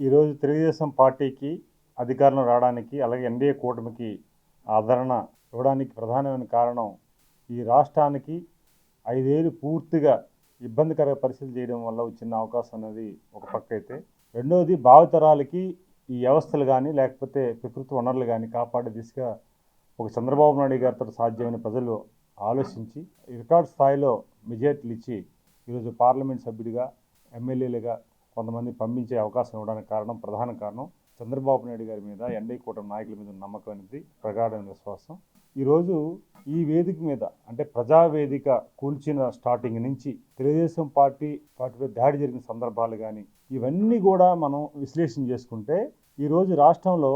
ఈరోజు తెలుగుదేశం పార్టీకి అధికారంలో రావడానికి అలాగే ఎన్డీఏ కూటమికి ఆదరణ ఇవ్వడానికి ప్రధానమైన కారణం ఈ రాష్ట్రానికి ఐదేళ్ళు పూర్తిగా ఇబ్బందికర పరిస్థితులు చేయడం వల్ల వచ్చిన అవకాశం అనేది ఒక పక్క అయితే రెండవది భావితరాలకి ఈ వ్యవస్థలు కానీ లేకపోతే ప్రకృతి వనరులు కానీ కాపాడే దిశగా ఒక చంద్రబాబు నాయుడు గారితో సాధ్యమైన ప్రజలు ఆలోచించి రికార్డ్ స్థాయిలో మెజార్టీలు ఇచ్చి ఈరోజు పార్లమెంట్ సభ్యుడిగా ఎమ్మెల్యేలుగా కొంతమంది పంపించే అవకాశం ఇవ్వడానికి కారణం ప్రధాన కారణం చంద్రబాబు నాయుడు గారి మీద ఎన్డీ కూటమి నాయకుల మీద నమ్మకం అనేది ప్రగాఢమైన విశ్వాసం. ఈరోజు ఈ వేదిక మీద అంటే ప్రజావేదిక కూల్చిన స్టార్టింగ్ నుంచి తెలుగుదేశం పార్టీ పార్టీపై దాడి జరిగిన సందర్భాలు కానీ ఇవన్నీ కూడా మనం విశ్లేషణ చేసుకుంటే ఈరోజు రాష్ట్రంలో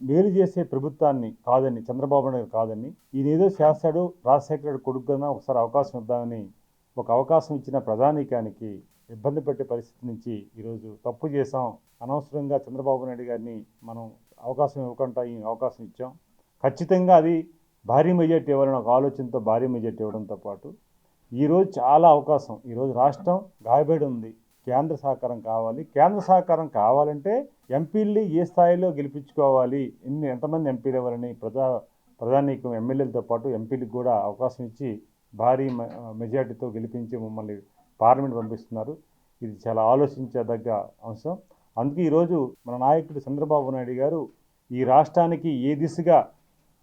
మేలు చేసే ప్రభుత్వాన్ని కాదని చంద్రబాబు నాయుడు కాదని ఈయన ఏదో చేస్తాడు రాజశేఖర రెడ్డి కొడుకుగా ఒకసారి అవకాశం ఇద్దామని ఒక అవకాశం ఇచ్చిన ప్రధానికానికి ఇబ్బంది పెట్టే పరిస్థితి నుంచి ఈరోజు తప్పు చేసాం అనవసరంగా చంద్రబాబు నాయుడు గారిని మనం అవకాశం ఇవ్వకుండా ఈ అవకాశం ఇచ్చాం. ఖచ్చితంగా అది భారీ మెజార్టీ ఇవ్వాలని ఒక ఆలోచనతో భారీ మెజార్టీ ఇవ్వడంతో పాటు ఈరోజు చాలా అవకాశం. ఈరోజు రాష్ట్రం గాయబడి ఉంది. కేంద్ర సహకారం కావాలి. కేంద్ర సహకారం కావాలంటే ఎంపీల్ని ఏ స్థాయిలో గెలిపించుకోవాలి? ఎన్ని ఎంతమంది ఎంపీలు ఇవ్వాలని ప్రజా ప్రధానికం ఎమ్మెల్యేలతో పాటు ఎంపీలకు కూడా అవకాశం ఇచ్చి భారీ మెజార్టీతో గెలిపించి మమ్మల్ని పార్లమెంట్ పంపిస్తున్నారు. ఇది చాలా ఆలోచించదగ్గ అంశం. అందుకే ఈరోజు మన నాయకుడు చంద్రబాబు నాయుడు గారు ఈ రాష్ట్రానికి ఏ దిశగా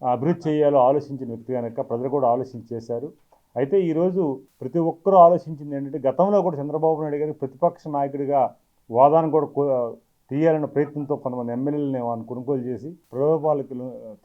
అభివృద్ధి చేయాలో ఆలోచించిన వ్యక్తి కనుక ప్రజలు కూడా ఆలోచించి చేశారు. అయితే ఈరోజు ప్రతి ఒక్కరూ ఆలోచించింది ఏంటంటే గతంలో కూడా చంద్రబాబు నాయుడు గారు ప్రతిపక్ష నాయకుడిగా వాదాన్ని కూడా తీయాలన్న ప్రయత్నంతో కొంతమంది ఎమ్మెల్యేలని వాళ్ళని కొనుగోలు చేసి ప్రలోభాలకు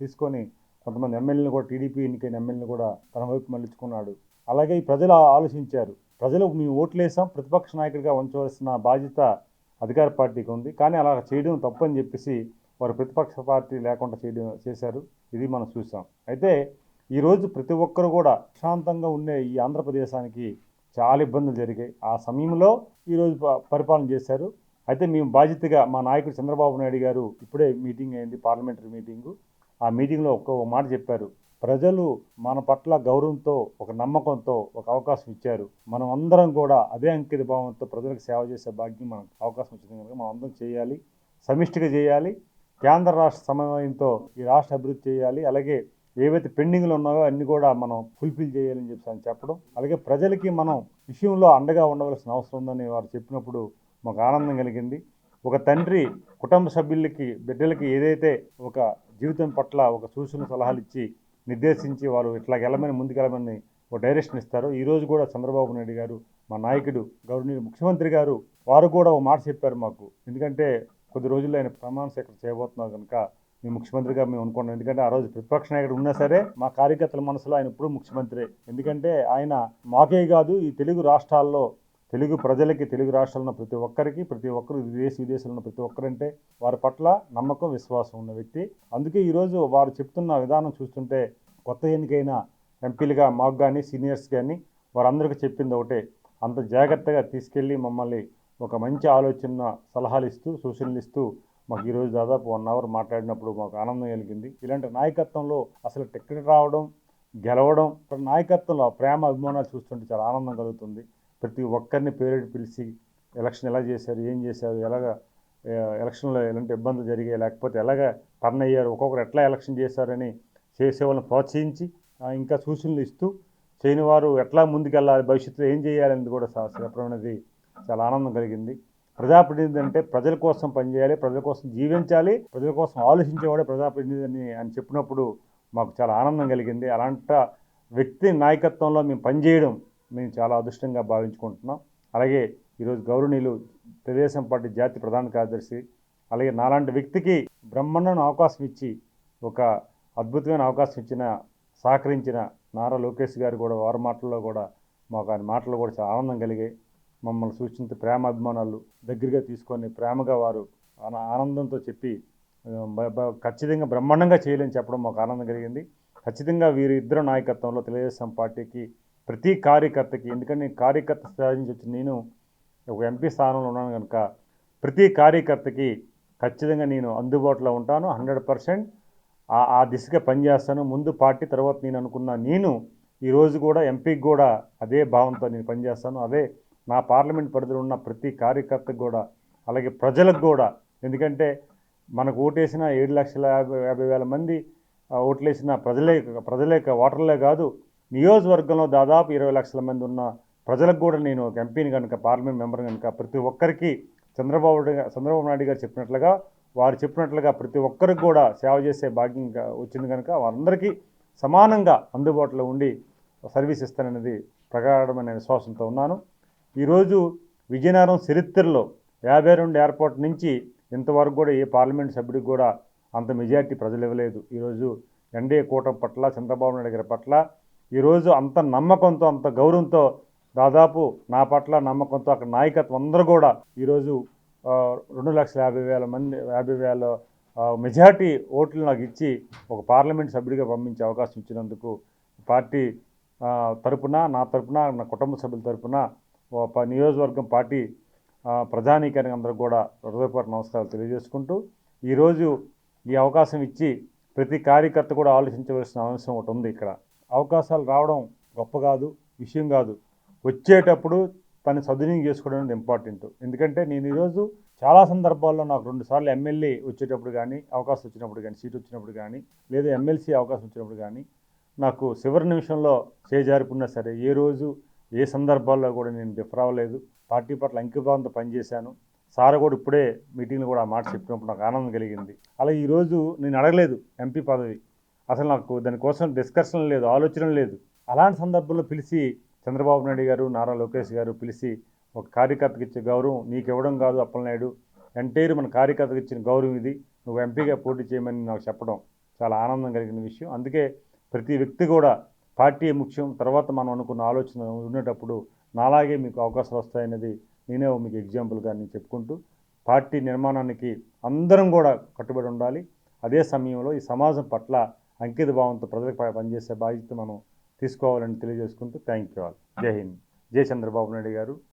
తీసుకొని కొంతమంది ఎమ్మెల్యేలను కూడా టీడీపీ ఎన్నికైన ఎమ్మెల్యేని కూడా తన వైపు మళ్ళించుకున్నాడు. అలాగే ఈ ప్రజలు ఆలోచించారు. ప్రజలు మేము ఓట్లేసాం ప్రతిపక్ష నాయకుడిగా ఉంచవలసిన బాధ్యత అధికార పార్టీకి ఉంది. కానీ అలా చేయడం తప్పని చెప్పేసి వారు ప్రతిపక్ష పార్టీ లేకుండా చేయడం చేశారు. ఇది మనం చూసాం. అయితే ఈరోజు ప్రతి ఒక్కరు కూడా ప్రశాంతంగా ఉండే ఈ ఆంధ్రప్రదేశానికి చాలా ఇబ్బందులు జరిగాయి. ఆ సమయంలో ఈరోజు ప- పరిపాలన చేశారు. అయితే మేము బాధ్యతగా మా నాయకుడు చంద్రబాబు నాయుడు గారు ఇప్పుడే మీటింగ్ అయింది పార్లమెంటరీ మీటింగు. ఆ మీటింగ్లో ఒక్క మాట చెప్పారు. ప్రజలు మన పట్ల గౌరవంతో ఒక నమ్మకంతో ఒక అవకాశం ఇచ్చారు. మనం అందరం కూడా అదే అంకిత భావంతో ప్రజలకు సేవ చేసే భాగ్యం మనకు అవకాశం వచ్చింది కనుక మనం అందరం చేయాలి. సమిష్టిగా చేయాలి. కేంద్ర రాష్ట్ర సమన్వయంతో ఈ రాష్ట్ర అభివృద్ధి చేయాలి. అలాగే ఏవైతే పెండింగ్లు ఉన్నాయో అన్ని కూడా మనం ఫుల్ఫిల్ చేయాలని చెప్పి అని చెప్పడం. అలాగే ప్రజలకి మనం విషయంలో అండగా ఉండవలసిన అవసరం ఉందని వారు చెప్పినప్పుడు మాకు ఆనందం కలిగింది. ఒక తండ్రి కుటుంబ సభ్యులకి బిడ్డలకి ఏదైతే ఒక జీవితం పట్ల ఒక సూచన సలహాలు ఇచ్చి నిర్దేశించి వారు ఇట్లా వెళ్ళమని ముందుకెళ్ళమని ఒక డైరెక్షన్ ఇస్తారు. ఈరోజు కూడా చంద్రబాబు నాయుడు గారు మా నాయకుడు గౌరవనీయ ముఖ్యమంత్రి గారు వారు కూడా ఒక మాట చెప్పారు మాకు. ఎందుకంటే కొద్ది రోజుల్లో ఆయన ప్రమాణ స్వీకరణ చేయబోతున్నారు కనుక మీ ముఖ్యమంత్రిగా మేము అనుకున్నాం ఎందుకంటే ఆ రోజు ప్రతిపక్ష నాయకుడు ఉన్నా సరే మా కార్యకర్తల మనసులో ఆయన ఇప్పుడు ముఖ్యమంత్రి. ఎందుకంటే ఆయన మాకే కాదు ఈ తెలుగు రాష్ట్రాల్లో తెలుగు ప్రజలకి తెలుగు రాష్ట్రాల్లో ప్రతి ఒక్కరికి ప్రతి ఒక్కరు దేశ విదేశాల్లో ప్రతి ఒక్కరంటే వారి పట్ల నమ్మకం విశ్వాసం ఉన్న వ్యక్తి. అందుకే ఈరోజు వారు చెప్తున్న విధానం చూస్తుంటే కొత్త ఎన్నికైన ఎంపీలుగా మాకు కానీ సీనియర్స్ కానీ వారందరికీ చెప్పింది ఒకటే. అంత జాగ్రత్తగా తీసుకెళ్ళి మమ్మల్ని ఒక మంచి ఆలోచన సలహాలు ఇస్తూ సూచనలు ఇస్తూ మాకు ఈరోజు దాదాపు వన్ అవర్ మాట్లాడినప్పుడు మాకు ఆనందం కలిగింది. ఇలాంటి నాయకత్వంలో అసలు టికెట్ రావడం గెలవడం నాయకత్వంలో ప్రేమ అభిమానాలు చూస్తుంటే చాలా ఆనందం కలుగుతుంది. ప్రతి ఒక్కరిని పేరెట్ పిలిచి ఎలక్షన్ ఎలా చేశారు ఏం చేశారు ఎలాగ ఎలక్షన్లో ఎలాంటి ఇబ్బందులు జరిగాయి లేకపోతే ఎలాగ టర్న్ అయ్యారు ఒక్కొక్కరు ఎట్లా ఎలక్షన్ చేశారని చేసే వాళ్ళని ప్రోత్సహించి ఇంకా సూచనలు ఇస్తూ చేయని వారు ఎట్లా ముందుకెళ్ళాలి భవిష్యత్తులో ఏం చేయాలనేది కూడా చెప్పడం అనేది చాలా ఆనందం కలిగింది. ప్రజాప్రతినిధి అంటే ప్రజల కోసం పనిచేయాలి ప్రజల కోసం జీవించాలి ప్రజల కోసం ఆలోచించేవాడే ప్రజాప్రతినిధి అని అని చెప్పినప్పుడు మాకు చాలా ఆనందం కలిగింది. అలాంటి వ్యక్తి నాయకత్వంలో మేము పనిచేయడం మేము చాలా అదృష్టంగా భావించుకుంటున్నాం. అలాగే ఈరోజు గౌరవనీయులు తెలుగుదేశం పార్టీ జాతి ప్రధాన కార్యదర్శి అలాగే నాలాంటి వ్యక్తికి బ్రహ్మాండమైన అవకాశం ఇచ్చి ఒక అద్భుతమైన అవకాశం ఇచ్చిన సహకరించిన నారా లోకేష్ గారు కూడా వారి మాటల్లో కూడా మాకు ఆయన మాటలు కూడా చాలా ఆనందం కలిగాయి మమ్మల్ని సూచించి ప్రేమ అభిమానాలు దగ్గరగా తీసుకొని ప్రేమగా వారు ఆన- ఆనందంతో చెప్పి ఖచ్చితంగా బ్రహ్మాండంగా చేయలేని చెప్పడం మాకు ఆనందం కలిగింది. ఖచ్చితంగా వీరిద్దరు నాయకత్వంలో తెలుగుదేశం పార్టీకి ప్రతి కార్యకర్తకి ఎందుకంటే నేను కార్యకర్త సాధించి వచ్చిన నేను ఒక ఎంపీ స్థానంలో ఉన్నాను కనుక ప్రతి కార్యకర్తకి ఖచ్చితంగా నేను అందుబాటులో ఉంటాను హండ్రెడ్ పర్సెంట్ ఆ ఆ దిశగా పనిచేస్తాను. ముందు పార్టీ తర్వాత నేను అనుకున్న నేను ఈరోజు కూడా ఎంపీకి కూడా అదే భావంతో నేను పనిచేస్తాను. అదే నా పార్లమెంట్ పరిధిలో ఉన్న ప్రతి కార్యకర్తకు కూడా అలాగే ప్రజలకు కూడా. ఎందుకంటే మనకు ఓటేసిన ఏడు లక్షల యాభై యాభై వేల మంది ఆ, ఓట్లేసిన ప్రజలే ప్రజలే ఓటర్లే కాదు నియోజకవర్గంలో దాదాపు ఇరవై లక్షల మంది ఉన్న ప్రజలకు కూడా నేను ఒక ఎంపీని కనుక పార్లమెంట్ మెంబర్ కనుక ప్రతి ఒక్కరికి చంద్రబాబు చంద్రబాబు నాయుడు గారు చెప్పినట్లుగా వారు చెప్పినట్లుగా ప్రతి ఒక్కరికి కూడా సేవ చేసే భాగ్యం వచ్చింది కనుక వారందరికీ సమానంగా అందుబాటులో ఉండి సర్వీస్ ఇస్తాననేది ప్రగాఢమైన విశ్వాసంతో ఉన్నాను. ఈరోజు విజయనగరం చరిత్రలో యాభై రెండు ఎయిర్పోర్ట్ నుంచి ఇంతవరకు కూడా ఏ పార్లమెంట్ సభ్యుడికి కూడా అంత మెజార్టీ ప్రజలు ఇవ్వలేదు. ఈరోజు ఎన్డీఏ కూటమి పట్ల చంద్రబాబు నాయుడు గారి పట్ల ఈరోజు అంత నమ్మకంతో అంత గౌరవంతో దాదాపు నా పట్ల నమ్మకంతో అక్కడ నాయకత్వం అందరూ కూడా ఈరోజు రెండు లక్షల యాభై వేల మంది యాభై వేల మెజార్టీ ఓట్లు నాకు ఇచ్చి ఒక పార్లమెంట్ సభ్యుడిగా పంపించే అవకాశం ఇచ్చినందుకు పార్టీ తరపున నా తరపున నా కుటుంబ సభ్యుల తరపున ఓ ప- నియోజకవర్గం పార్టీ ఆ, ప్రజానీకానికి కూడా హృదయపూర్వక నమస్కారాలు తెలియజేసుకుంటూ ఈరోజు ఈ అవకాశం ఇచ్చి ప్రతి కార్యకర్త కూడా ఆలోచించవలసిన అంశం ఒకటి ఉంది ఇక్కడ. అవకాశాలు రావడం గొప్ప కాదు విషయం కాదు. వచ్చేటప్పుడు తను సద్వినియోగం చేసుకోవడం అనేది ఇంపార్టెంట్ ఎందుకంటే నేను ఈరోజు చాలా సందర్భాల్లో నాకు రెండు సార్లు ఎమ్మెల్యే వచ్చేటప్పుడు కానీ అవకాశం వచ్చినప్పుడు కానీ సీట్ వచ్చినప్పుడు కానీ లేదా ఎమ్మెల్సీ అవకాశం వచ్చినప్పుడు కానీ నాకు చివరి నిమిషంలో చేజారుకున్నా సరే ఏ రోజు ఏ సందర్భాల్లో కూడా నేను డిఫర్ అవ్వలేదు పార్టీ పట్ల అంకిభావంతో పనిచేశాను. సార్ కూడా ఇప్పుడే మీటింగ్లో కూడా ఆ మాట చెప్పినప్పుడు నాకు ఆనందం కలిగింది. అలా ఈరోజు నేను అడగలేదు ఎంపీ పదవి. అసలు నాకు దానికోసం డిస్కషన్ లేదు ఆలోచన లేదు. అలాంటి సందర్భంలో పిలిచి చంద్రబాబు నాయుడు గారు నారా లోకేష్ గారు పిలిచి ఒక కార్యకర్తకి ఇచ్చే గౌరవం నీకు ఇవ్వడం కాదు అప్పలనాయుడు ఎంటైర్ మన కార్యకర్తకి ఇచ్చిన గౌరవం ఇది. నువ్వు ఎంపీగా పోటీ చేయమని నాకు చెప్పడం చాలా ఆనందం కలిగిన విషయం. అందుకే ప్రతి వ్యక్తి కూడా పార్టీ ముఖ్యం తర్వాత మనం అనుకున్న ఆలోచన ఉండేటప్పుడు నాలాగే మీకు అవకాశాలు వస్తాయనేది నేనే మీకు ఎగ్జాంపుల్గా నేను చెప్పుకుంటూ పార్టీ నిర్మాణానికి అందరం కూడా కట్టుబడి ఉండాలి. అదే సమయంలో ఈ సమాజం పట్ల అంకిత భావంతో ప్రజలకు పనిచేసే బాధ్యత మనం తీసుకోవాలని తెలియజేసుకుంటూ థ్యాంక్ యూ ఆల్. జై హింద్. జై చంద్రబాబు నాయుడు గారు.